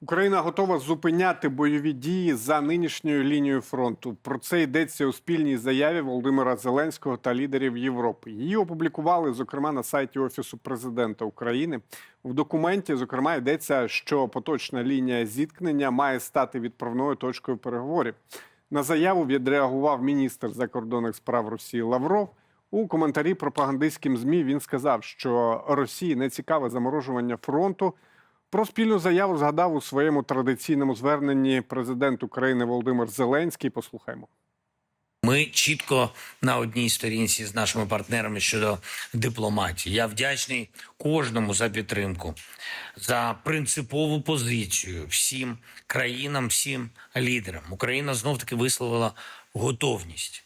Україна готова зупиняти бойові дії за нинішньою лінією фронту. Про це йдеться у спільній заяві Володимира Зеленського та лідерів Європи. Її опублікували, зокрема, на сайті Офісу президента України. В документі, зокрема, йдеться, що поточна лінія зіткнення має стати відправною точкою переговорів. На заяву відреагував міністр закордонних справ Росії Лавров. У коментарі пропагандистським змі він сказав, що Росії не цікаве заморожування фронту. Про спільну заяву згадав у своєму традиційному зверненні президент України Володимир Зеленський. Послухаймо. Ми чітко на одній сторінці з нашими партнерами щодо дипломатії. Я вдячний кожному за підтримку, за принципову позицію всім країнам, всім лідерам. Україна знов таки висловила готовність,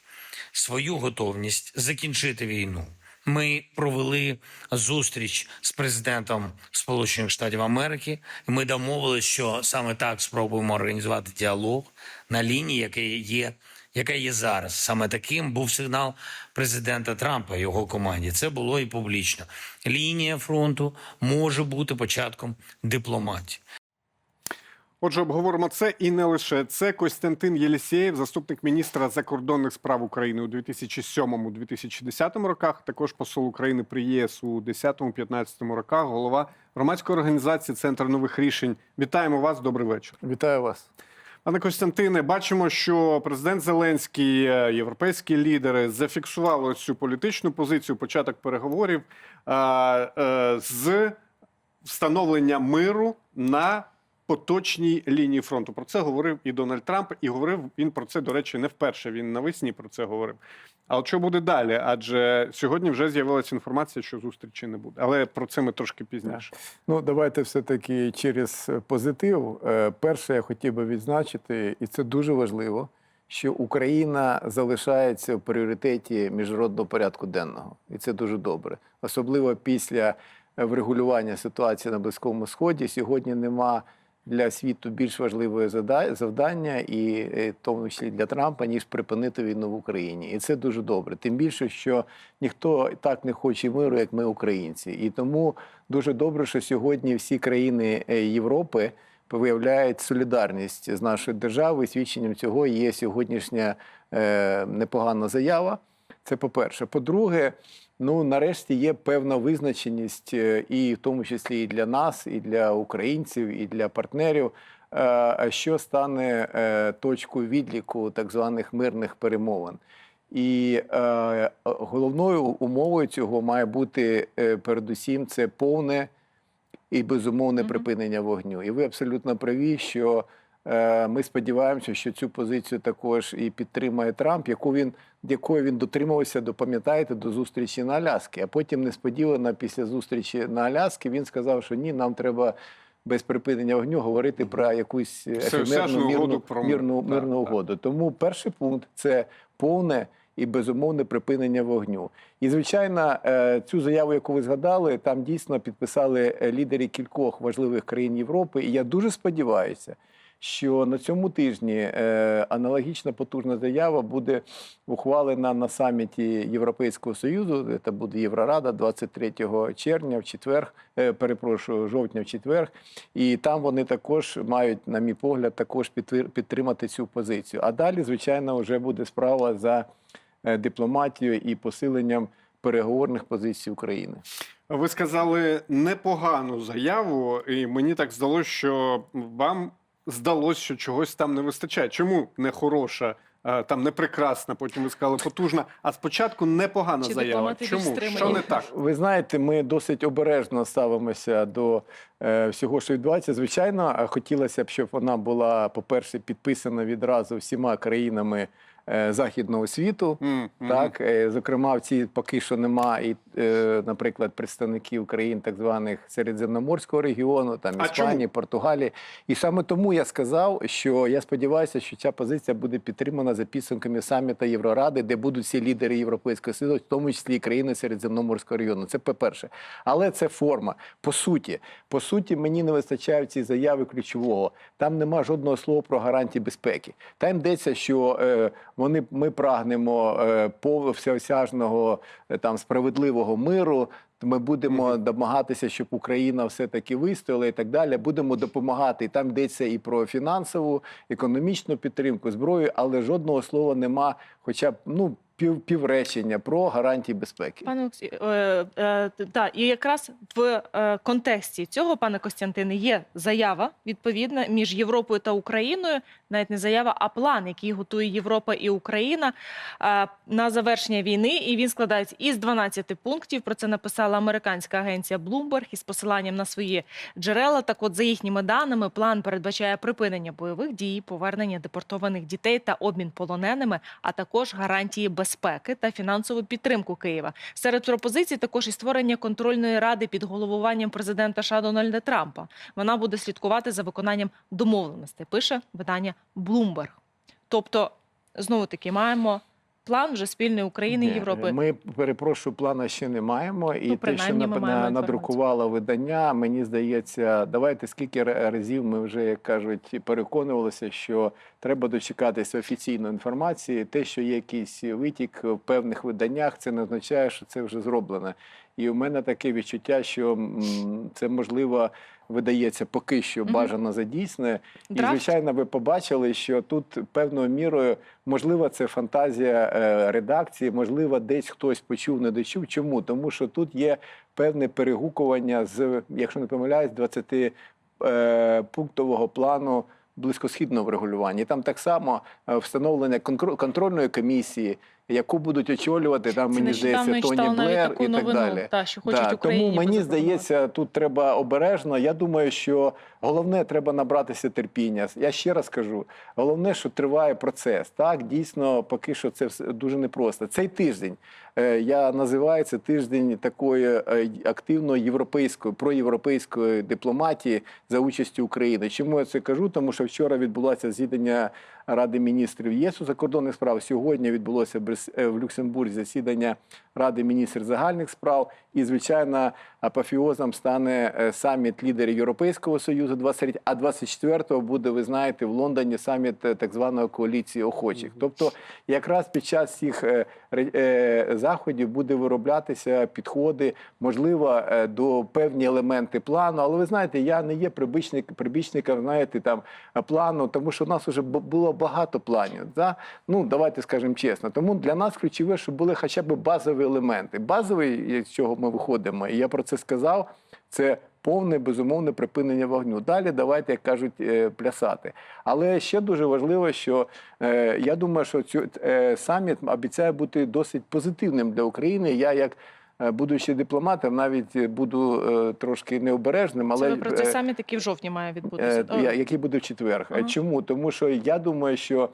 свою готовність закінчити війну. Ми провели зустріч з президентом Сполучених Штатів Америки. Ми домовилися, що саме так спробуємо організувати діалог на лінії, яка є, яка є зараз. Саме таким був сигнал президента Трампа його команді. Це було і публічно. Лінія фронту може бути початком дипломатії. Отже, обговоримо це і не лише це. Костянтин Єлісєєв, заступник міністра закордонних справ України у 2007-2010 роках. Також посол України при ЄС у 10-15 роках. Голова громадської організації Центр нових рішень. Вітаємо вас. Добрий вечір. Вітаю вас. Пане Костянтине, бачимо, що президент Зеленський, е, європейські лідери зафіксували цю політичну позицію, початок переговорів е, е, з встановлення миру на поточній лінії фронту. Про це говорив і Дональд Трамп, і говорив він про це, до речі, не вперше. Він навесні про це говорив. А от що буде далі? Адже сьогодні вже з'явилася інформація, що зустрічі не буде. Але про це ми трошки пізніше. Ну, давайте все-таки через позитив. Е, Перше, я хотів би відзначити, і це дуже важливо, що Україна залишається в пріоритеті міжнародного порядку денного. І це дуже добре. Особливо після врегулювання ситуації на Близькому Сході. Сьогодні нема для світу більш зада- завдання, і е, в тому числі для Трампа, ніж припинити війну в Україні. І це дуже добре. Тим більше, що ніхто так не хоче миру, як ми, українці. І тому дуже добре, що сьогодні всі країни е, Європи виявляють солідарність з нашою державою. Свідченням цього є сьогоднішня е, непогана заява. Це по-перше. По-друге, ну нарешті є певна визначеність, е, і в тому числі і для нас, і для українців, і для партнерів, е, що стане е, точкою відліку так званих мирних перемовин. І головною умовою цього має бути передусім це повне і безумовне припинення вогню. І ви абсолютно праві, що ми сподіваємося, що цю позицію також і підтримає Трамп, яку він якої він дотримувався до пам'ятаєте до зустрічі на Аляскі. А потім несподівано після зустрічі на Аляскі він сказав, що ні, нам треба. Без припинення вогню говорити про якусь ефемерну мирну, про- мирну так. угоду. Тому перший пункт це повне і безумовне припинення вогню. І звичайно, е, цю заяву, яку ви згадали, там дійсно підписали е, лідери кількох важливих країн Європи. І я дуже сподіваюся, що на цьому тижні е, аналогічна потужна заява буде ухвалена на саміті Європейського союзу. Це буде Єврорада 23 червня, в четвер, е, перепрошую, жовтня в четвер. І там вони також мають, на мій погляд, також підтримати цю позицію. А далі, звичайно, вже буде справа за е, дипломатією і посиленням переговорних позицій України. Ви сказали непогану заяву, і мені так здалося, що вам здалося, що чогось там не вистачає. Чому не хороша, е, там не прекрасна, потім ви сказали потужна, а спочатку непогана Чи заява. Чому? стримані? Що не так? Ви знаєте, ми досить обережно ставимося до е, всього, що відбувається. Звичайно, хотілося б, щоб вона була, по-перше, підписана відразу всіма країнами західного світу. М, м. Так, е, зокрема, в цій поки що нема і, е, наприклад, представників країн так званих Середземноморського регіону, там Іспанії. Португалії. І саме тому я сказав, що я сподіваюся, що ця позиція буде підтримана за підсумками саміта Євроради, де будуть всі лідери Європейського Союзу, в тому числі і країни Середземноморського регіону. Це по-перше. Але це форма. По суті, по суті, мені не вистачає в цій заяві ключового. Там нема жодного слова про гарантії безпеки. Там йдеться, що е, вони ми прагнемо е, всеосяжного е, там справедливого миру. Ми будемо домагатися, щоб Україна все-таки вистояла і так далі. Будемо допомагати. І там йдеться і про фінансову, економічну підтримку, зброю, але жодного слова нема, хоча б ну пів півречення про гарантії безпеки. Пане Олексій, е, е, та, і якраз в е, контексті цього, пане Костянтине, є заява відповідна між Європою та Україною, навіть не заява, а план, який готує Європа і Україна е, на завершення війни. І він складається із 12 пунктів. Про це написала американська агенція Bloomberg із посиланням на свої джерела. Так, от за їхніми даними, план передбачає припинення бойових дій, повернення депортованих дітей та обмін полоненими, а також гарантії безпеки та фінансову підтримку Києва. Серед пропозицій також і створення контрольної ради під головуванням президента США Дональда Трампа. Вона буде слідкувати за виконанням домовленостей. Пише видання Bloomberg. Тобто, знову таки, маємо план вже спільної України і Європи. Ми перепрошую, плана ще не маємо. І Ну, те, що на- надрукувало видання, мені здається, давайте скільки разів ми вже, як кажуть, переконувалися, що треба дочекатися офіційної інформації. Те, що є якийсь витік в певних виданнях, це не означає, що це вже зроблено. І у мене таке відчуття, що це можливо видається поки що бажано за дійсне. І звичайно, ви побачили, що тут певною мірою можливо це фантазія е, редакції, можливо, десь хтось почув, не дочув. Чому? Тому що тут є певне перегукування з, якщо не помиляюсь, 20 е, пунктового плану. Близькосхідного врегулювання. І там так само е, встановлення контрольної комісії, яку будуть очолювати там, Це мені здається, Тоні Блер таку і так новину, далі. та, що хочуть Да, Україні тому мені здається, тут треба обережно. Я думаю, що головне треба набратися терпіння. Я ще раз кажу: головне, що триває процес. Так, дійсно, поки що це дуже непросто. Цей тиждень е, я називаю це тиждень такої е, активної європейської проєвропейської дипломатії за участю України. Чому я це кажу? Тому що вчора відбулося засідання Ради міністрів ЄС у закордонних справ. Сьогодні відбулося е, в Люксембурзі засідання Ради міністрів загальних справ. І, звичайно, апофіозом стане е, саміт лідерів Європейського Союзу 23, а 24-го буде, ви знаєте, в Лондоні саміт е, так званої коаліції охочих. Тобто, якраз під час цих е, заходів буде вироблятися підходи, можливо, до певні елементи плану. Але ви знаєте, я не є прибічник, прибічником, знаєте, там плану, тому що в нас вже було багато планів. Да? Ну, давайте скажемо чесно. Тому для нас ключове, щоб були хоча б базові елементи. Базовий, з чого ми виходимо, і я про це сказав, це повне безумовне припинення вогню. Далі давайте, як кажуть, е, плясати. Але ще дуже важливо, що е, я думаю, що цю е, саміт обіцяє бути досить позитивним для України. Я як Будучи дипломатом, навіть буду е, трошки необережним, але Це ви про це е, саміт, який в жовтні має відбутися. Е, який буде в четвер. Ага. Чому? Тому що я думаю, що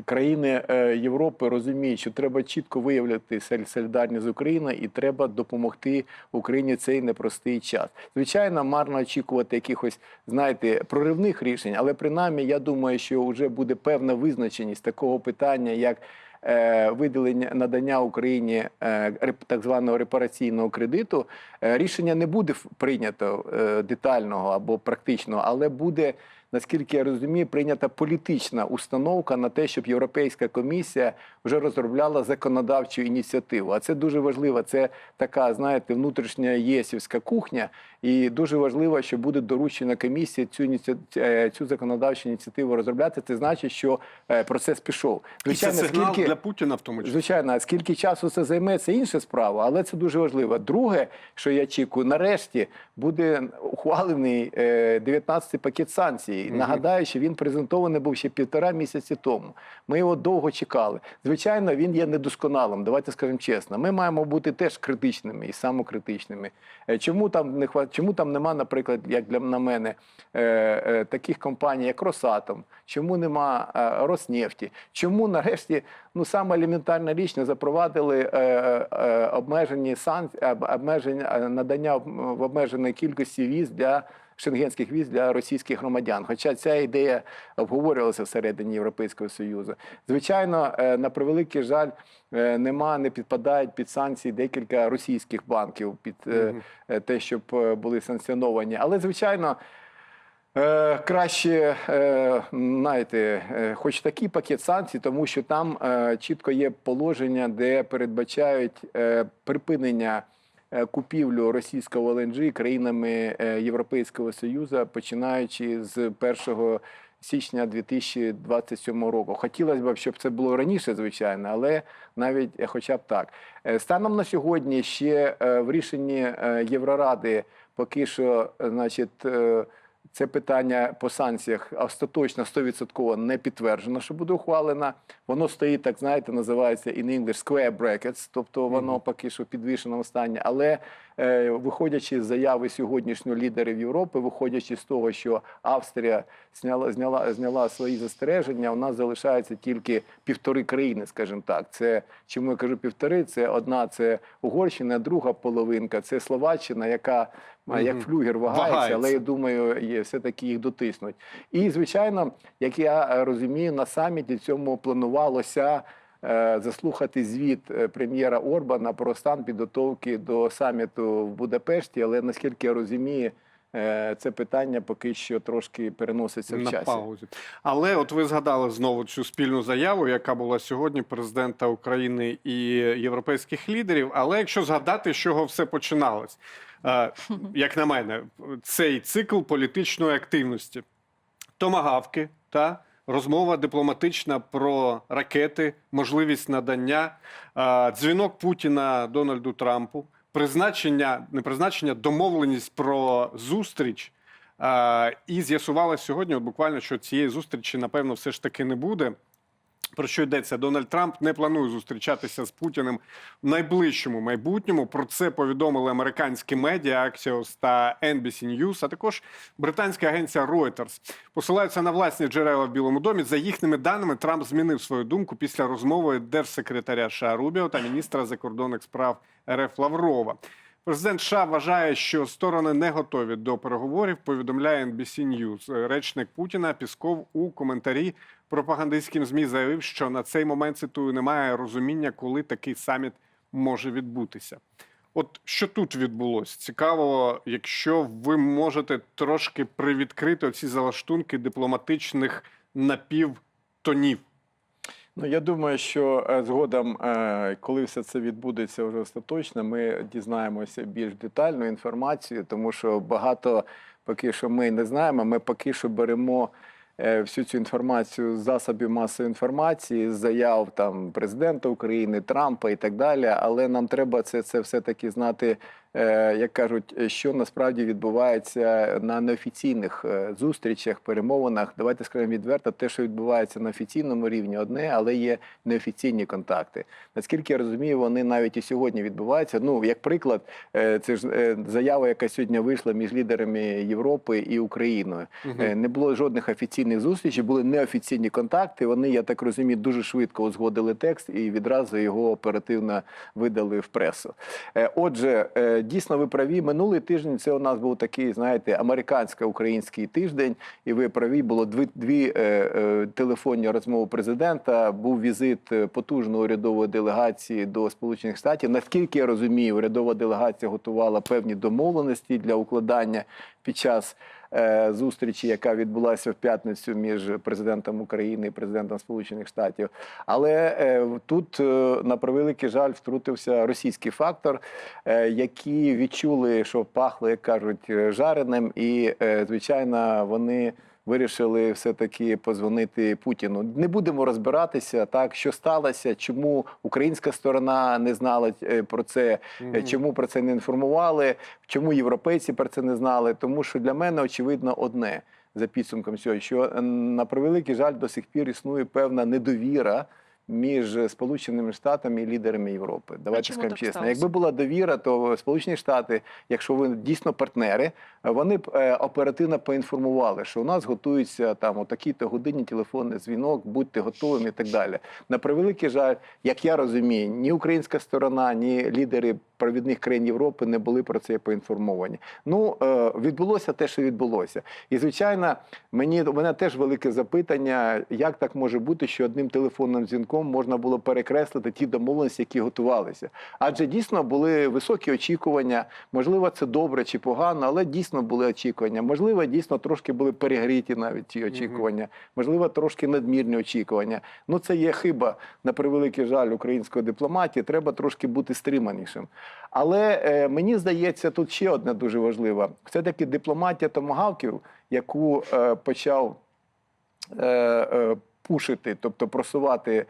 країни е, Європи розуміють, що треба чітко виявляти солідарність з Україною і треба допомогти Україні цей непростий час. Звичайно, марно очікувати якихось, знаєте, проривних рішень, але принаймні я думаю, що вже буде певна визначеність такого питання, як е, виділення надання Україні е, так званого репараційного кредиту, рішення не буде прийнято детального або практичного, але буде. Наскільки я розумію, прийнята політична установка на те, щоб Європейська комісія вже розробляла законодавчу ініціативу. А це дуже важливо. Це така, знаєте, внутрішня єсівська кухня, і дуже важливо, що буде доручена комісії цю ініці... е, цю законодавчу ініціативу розробляти. Це значить, що е, процес пішов. І це сигнал скільки для Путіна в тому числі. Звичайно, скільки часу це займе, це інша справа, але це дуже важливо. Друге, що я очікую, нарешті буде ухвалений е, 19-й пакет санкцій. Нагадаю, що він презентований був ще півтора місяці тому. Ми його довго чекали. Звичайно, він є недосконалим. Давайте скажемо чесно. Ми маємо бути теж критичними і самокритичними. Е, Чому там не хва- чому там нема, наприклад, як для на мене, е, е, таких компаній, як Росатом? Чому нема Роснефті? Чому нарешті ну саме елементарна річ не запровадили обмежені санкції, обмеження надання в обмеженої кількості віз для шенгенських віз для російських громадян. Хоча ця ідея обговорювалася всередині Європейського Союзу. Звичайно, е, на превеликий жаль, е, нема, не підпадають під санкції декілька російських банків під е, те, щоб були санкціоновані. Але звичайно. Краще, знаєте, хоч такий пакет санкцій, тому що там чітко є положення, де передбачають припинення купівлю російського ЛНЖ країнами е, Європейського Союзу, починаючи з 1 січня 2027 року. Хотілося б, щоб це було раніше, звичайно, але навіть е, хоча б так. Е, Станом на сьогодні ще е, в рішенні е, Євроради поки що, е, значить. Це питання по санкціях остаточно 100% не підтверджено, що буде ухвалено. Воно стоїть, так знаєте, називається in English square brackets, тобто воно поки що в підвішеному стані. Але виходячи з заяви сьогоднішнього лідерів Європи, виходячи з того, що Австрія зняла, зняла, зняла свої застереження, у нас залишається тільки півтори країни, скажімо так. Це чому я кажу півтори? Це одна це Угорщина, друга половинка, це Словаччина, яка а, як флюгер вагається, Вагається. але я думаю, є, все-таки їх дотиснуть. І, звичайно, як я е, розумію, на саміті цьому планувалося е, заслухати звіт е, прем'єра Орбана про стан підготовки до саміту в Будапешті. Але наскільки я розумію, е, це питання поки що трошки переноситься в на часі. паузі. Але от ви згадали знову цю спільну заяву, яка була сьогодні президента України і європейських лідерів. Але якщо згадати, з чого все починалось, е, як на мене, цей цикл політичної активності, томагавки та розмова дипломатична про ракети, можливість надання, дзвінок Путіна Дональду Трампу, призначення, не призначення, домовленість про зустріч. І з'ясувалося сьогодні, буквально, що цієї зустрічі, напевно, все ж таки не буде. Про що йдеться? Дональд Трамп не планує зустрічатися з Путіним в найближчому майбутньому. Про це повідомили американські медіа Axios та NBC News, а також британська агенція Reuters. Посилаються на власні джерела в Білому домі. За їхніми даними, Трамп змінив свою думку після розмови держсекретаря США Рубіо та міністра закордонних справ РФ Лаврова. Президент США вважає, що сторони не готові до переговорів. Повідомляє NBC News. Речник Путіна Пісков у коментарі пропагандистським змі заявив, що на цей момент цитую немає розуміння, коли такий саміт може відбутися. От що тут відбулося? Цікаво, якщо ви можете трошки привідкрити оці залаштунки дипломатичних напівтонів. Ну, я думаю, що е, згодом, е, коли все це відбудеться вже остаточно, ми дізнаємося більш детальну інформацію, тому що багато поки що ми не знаємо. Ми поки що беремо всю цю інформацію з засобів масової інформації, з заяв там президента України, Трампа і так далі. Але нам треба це, це все-таки знати, е, як кажуть, що насправді відбувається на неофіційних е, зустрічах, перемовинах. Давайте скажемо відверто, те, що відбувається на офіційному рівні, одне, але є неофіційні контакти. Наскільки я розумію, вони навіть і сьогодні відбуваються. Ну, як приклад, е, це ж е, заява, яка сьогодні вийшла між лідерами Європи і Україною. Е, Не було жодних офіційних зустрічей, були неофіційні контакти. Вони, я так розумію, дуже швидко узгодили текст і відразу його оперативно видали в пресу. Е, Отже, е, дійсно ви праві. Минулий тиждень це у нас був такий, знаєте, американсько-український тиждень, і ви праві, було дві, дві е, е, телефонні розмови президента. Був візит е, потужної урядової делегації до Сполучених Штатів. Наскільки я розумію, урядова делегація готувала певні домовленості для укладання під час зустрічі, яка відбулася в п'ятницю між президентом України і президентом Сполучених Штатів. Але е, тут, е, на превеликий жаль, втрутився російський фактор, е, які відчули, що пахло, як кажуть, е, жареним, і е, звичайно, вони. Вирішили все-таки позвонити Путіну. Не будемо розбиратися, так що сталося, чому українська сторона не знала е, про це, е, чому про це не інформували, чому європейці про це не знали. Тому що для мене очевидно одне за підсумком цього, що на превеликий жаль до сих пір існує певна недовіра. Між Сполученими Штатами і лідерами Європи, давайте скажемо чесно. сталося? Якби була довіра, то Сполучені Штати, якщо ви дійсно партнери, вони б е, оперативно поінформували, що у нас готується там о такій-то годині телефонний дзвінок, будьте готовими і так далі. На превеликий жаль, як я розумію, ні українська сторона, ні лідери провідних країн Європи не були про це поінформовані. Ну е, відбулося те, що відбулося, і звичайно, мені у мене теж велике запитання, як так може бути, що одним телефонним дзвінком цілком можна було перекреслити ті домовленості, які готувалися. Адже дійсно були високі очікування. Можливо, це добре чи погано, але дійсно були очікування. Можливо, дійсно трошки були перегріті навіть ті очікування. Можливо, трошки надмірні очікування. Ну це є хиба на превеликий жаль української дипломатії. Треба трошки бути стриманішим. Але е, мені здається, тут ще одне дуже важливе: все таки дипломатія томагавків, яку е, почав е, е, пушити, тобто просувати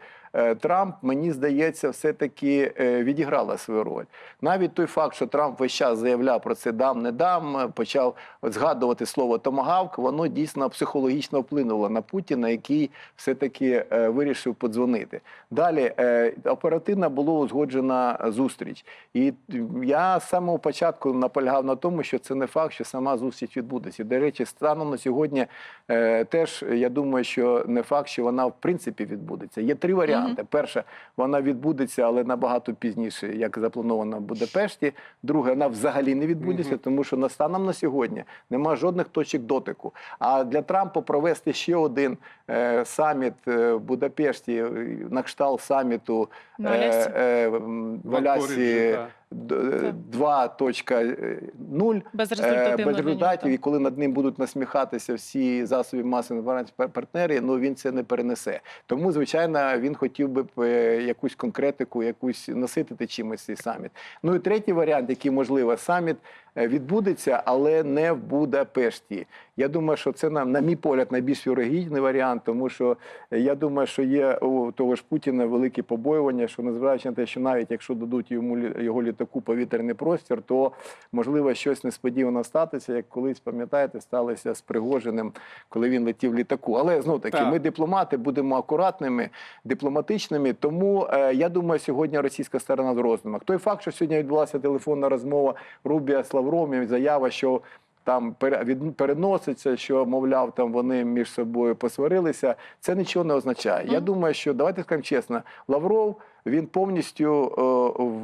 Трамп, мені здається, все-таки е, відіграла свою роль. Навіть той факт, що Трамп весь час заявляв про це дам, не дам, е, почав згадувати слово томагавк, воно дійсно психологічно вплинуло на Путіна, який все-таки е, вирішив подзвонити. Далі е, оперативно було узгоджена зустріч. І я з самого початку наполягав на тому, що це не факт, що сама зустріч відбудеться. До речі, станом на сьогодні е, теж я думаю, що не факт, що вона в принципі відбудеться. Є три варіанти. Перше, вона відбудеться, але набагато пізніше, як заплановано в Будапешті. Друге, вона взагалі не відбудеться, тому що на станом на сьогодні немає жодних точок дотику. А для Трампа провести ще один е, саміт е, в Будапешті, е, на кшталт саміту е, е, в В Алясці Анкоріджі, так. д- 2.0 Безрезультативно е, без результатів, і коли над ним будуть насміхатися всі засоби масової інформації пар- партнери, ну він це не перенесе. Тому, звичайно, він хотів би е, якусь конкретику, якусь наситити чимось цей саміт. Ну і третій варіант, який можливо, саміт е, відбудеться, але не в Будапешті. Я думаю, що це на, на мій погляд найбільш вірогідний варіант, тому що е, я думаю, що є у того ж Путіна великі побоювання, що незважаючи на те, що навіть якщо дадуть йому його літаку повітряний простір, то можливо щось несподівано статися, як колись пам'ятаєте, сталося з Пригожиним, коли він летів літаку. Але знов таки, Так. ми дипломати будемо акуратними, дипломатичними. Тому е, я думаю, сьогодні російська сторона в роздумах. Той факт, що сьогодні відбулася телефонна розмова Рубія з Лавровим, заява, що там пере- переноситься, що мовляв, там вони між собою посварилися. Це нічого не означає. Я думаю, що давайте скажемо чесно, Лавров. Він повністю,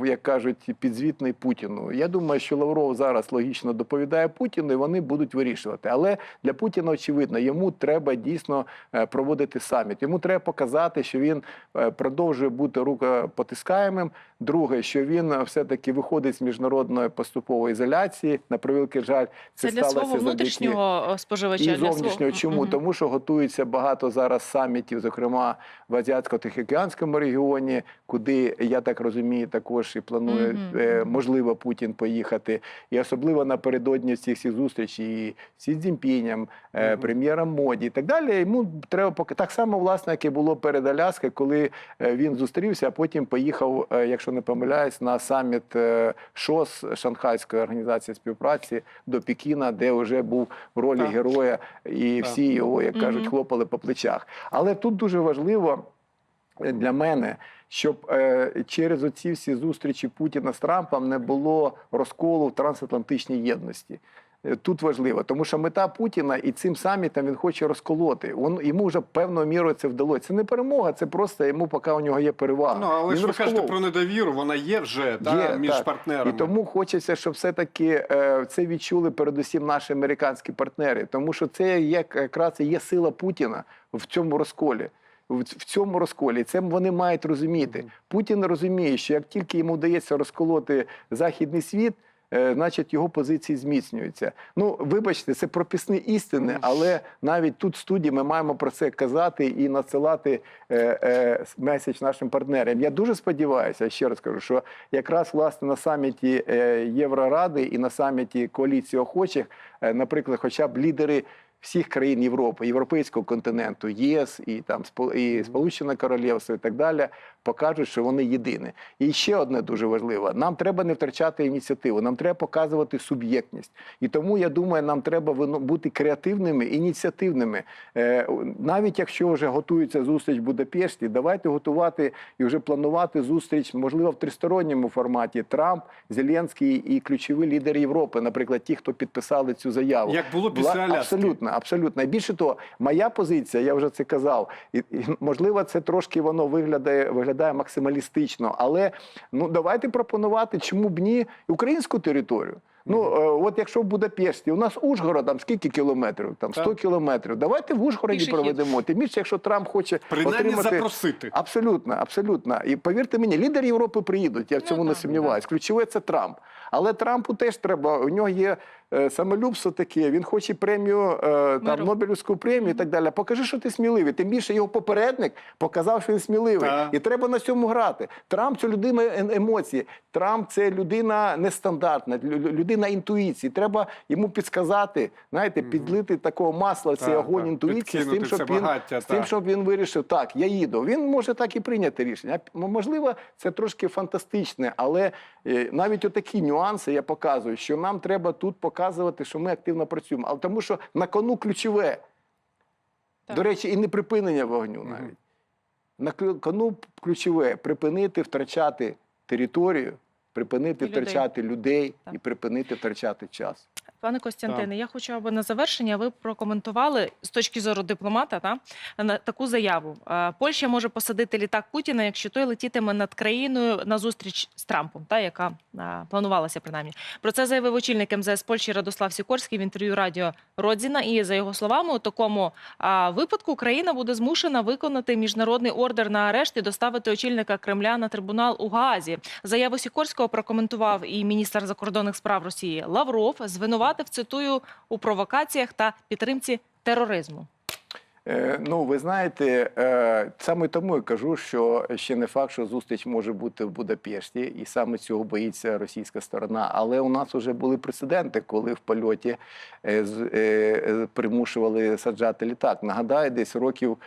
е, як кажуть, підзвітний Путіну. Я думаю, що Лавров зараз логічно доповідає Путіну, і вони будуть вирішувати. Але для Путіна очевидно, йому треба дійсно е, проводити саміт. Йому треба показати, що він е, продовжує бути рукопотискаємим. Друге, що він все-таки виходить з міжнародної поступової ізоляції. На превеликий жаль, це, Це для сталося завдяки внутрішнього споживача. і для свого- зовнішнього. Чому? Мгм. Тому що готується багато зараз самітів, зокрема в Азіатсько-Тихоокеанському регіоні, куди я так розумію, також і планує Мгм. е, можливо Путін поїхати. І особливо напередодні цих всіх зустрічей і Сі Цзіньпінем, е, Мгм. прем'єром Моді і так далі. Йому треба поки так само, власне, як і було перед Аляскою, коли е, він зустрівся, а потім поїхав, якщо не помиляюсь, на саміт ШОС Шанхайської організації співпраці до Пекіна, де вже був в ролі Так. героя, і Так. всі його, як кажуть, Мгм. хлопали по плечах. Але тут дуже важливо для мене, щоб е, через оці всі зустрічі Путіна з Трампом не було розколу в трансатлантичній єдності. Е, Тут важливо, тому що мета Путіна і цим самітом він хоче розколоти. Он йому вже певною мірою це вдалося. Це не перемога, це просто йому, поки у нього є перевага. Ну, але Він ж ви кажете про недовіру, вона є вже та, Є, між так. партнерами. І тому хочеться, щоб все-таки е, це відчули передусім наші американські партнери, тому що це якраз і є сила Путіна в цьому розколі. В цьому розколі це вони мають розуміти. Путін розуміє, що як тільки йому вдається розколоти західний світ. е, Значить, його позиції зміцнюються. Ну, вибачте, це прописні істини, але навіть тут в студії ми маємо про це казати і надсилати е, е, меседж нашим партнерам. Я дуже сподіваюся, ще раз кажу, що якраз власне на саміті е, Євроради і на саміті коаліції охочих, е, наприклад, хоча б лідери. Всіх країн Європи, європейського континенту, ЄС і там і Сполучене Королівство і так далі покажуть, що вони єдині. І ще одне дуже важливе: нам треба не втрачати ініціативу, нам треба показувати суб'єктність. І тому я думаю, нам треба бути креативними, ініціативними. Е, навіть якщо вже готується зустріч в Будапешті, давайте готувати і вже планувати зустріч, можливо, в тристоронньому форматі Трамп, Зеленський і ключові лідери Європи, наприклад, ті, хто підписали цю заяву. Як було після Аляски. Абсолютно, абсолютно. І більше того, моя позиція, я вже це казав, і, і можливо, це трошки воно виглядає, виглядає максималістично, але ну давайте пропонувати, чому б ні, українську територію. Ну, е, от якщо в Будапешті, у нас Ужгород, там скільки кілометрів? Там 100 Так. кілометрів. Давайте в Ужгороді Пішохід. проведемо. Тим більше, якщо Трамп хоче Принаймні отримати... запросити. Абсолютно, абсолютно. І повірте мені, лідери Європи приїдуть. Я в Ну, цьому не так. Ключове це Трамп. Але Трампу теж треба. У нього є самолюбство таке. Він хоче премію е, там Нобелівську премію і так далі. Покажи, що ти сміливий. Тим більше його попередник показав, що він сміливий. Так. І треба на цьому грати. Трамп це людина е- емоції. Трамп це людина нестандартна, лю- лю- людина інтуїції. Треба йому підсказати, знаєте, підлити такого масла, в цей Так, огонь так. інтуїції з тим, щоб він, багаття, з тим, щоб він вирішив, так, я їду. Він може так і прийняти рішення. Можливо, це трошки фантастичне, але е, навіть отакі нюанси я показую, що нам треба тут показувати, що ми активно працюємо. Але тому що на кону ключове. Так. До речі, і не припинення вогню навіть. навіть. На кону ключове припинити втрачати територію, припинити І втрачати людей людей і припинити втрачати час. Пане Костянтине, я хочу, аби на завершення ви прокоментували з точки зору дипломата та на таку заяву. Польща може посадити літак Путіна, якщо той летітиме над країною на зустріч з Трампом, та яка е, планувалася принаймні. Про це заявив очільник МЗС Польщі Радослав Сікорський в інтерв'ю радіо Родзіна. І за його словами, у такому а, випадку Україна буде змушена виконати міжнародний ордер на арешт і доставити очільника Кремля на трибунал у Гаазі. Заяву Сікорського прокоментував і міністр закордонних справ Росії Лавров. Звинуватив цитую у провокаціях та підтримці тероризму. Е, ну, ви знаєте, е, саме тому я кажу, що ще не факт, що зустріч може бути в Будапешті, і саме цього боїться російська сторона. Але у нас вже були прецеденти, коли в польоті е, примушували саджати літак. Нагадаю, десь років.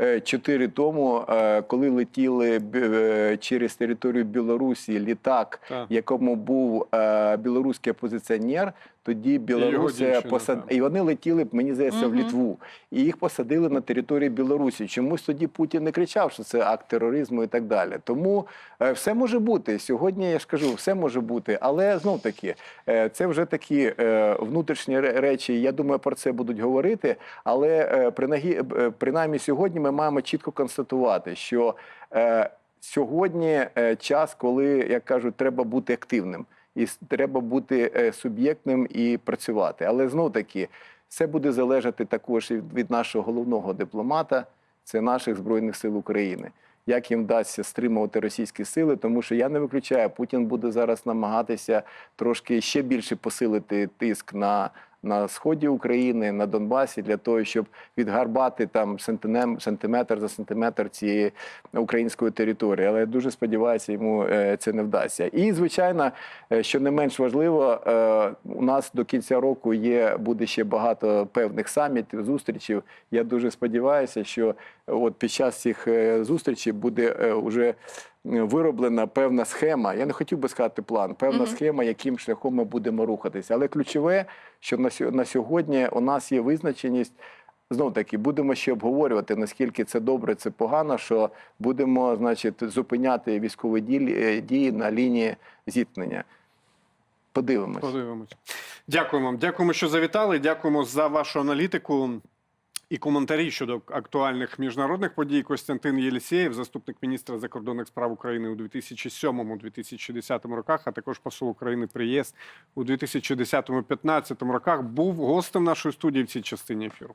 е, Чотири тому, е, коли летіли е, через територію Білорусі літак, Так. якому був е, білоруський опозиціонер, тоді Білорусія посад... і вони летіли, мені здається, в Літву. І їх посадили на території Білорусі. Чомусь тоді Путін не кричав, що це акт тероризму і так далі. Тому е, все може бути. Сьогодні я ж кажу, все може бути. Але знов таки, е, це вже такі е, внутрішні речі. Я думаю, про це будуть говорити. Але е, принагі, е, принаймні сьогодні ми маємо чітко констатувати, що е, сьогодні час, коли як кажуть, треба бути активним. І треба бути е, суб'єктним і працювати. Але знов таки, це буде залежати також і від нашого головного дипломата, це наших збройних сил України. Як їм вдасться стримувати російські сили, тому що я не виключаю, Путін буде зараз намагатися трошки ще більше посилити тиск на, на сході України, на Донбасі, для того, щоб відгарбати там сантиметр за сантиметр цієї української території. Але я дуже сподіваюся, йому е, це не вдасться. І звичайно, е, що не менш важливо, е, у нас до кінця року є буде ще багато певних самітів, зустрічей. Я дуже сподіваюся, що от під час цих зустрічей буде е, уже вироблена певна схема. Я не хотів би сказати план, певна Мгм. схема, яким шляхом ми будемо рухатися. Але ключове, що на сьогодні у нас є визначеність. Знов таки будемо ще обговорювати, наскільки це добре, це погано, що будемо, значить, зупиняти військові дії, е, дії на лінії зіткнення. Подивимось. Подивимось. Дякуємо вам. Дякуємо, що завітали. Дякуємо за вашу аналітику і коментарі щодо актуальних міжнародних подій. Костянтин Єлісєєв, заступник міністра закордонних справ України у 2007-2010 роках, а також посол України при ЄС у 2010-2015 роках, був гостем нашої студії в цій частині ефіру.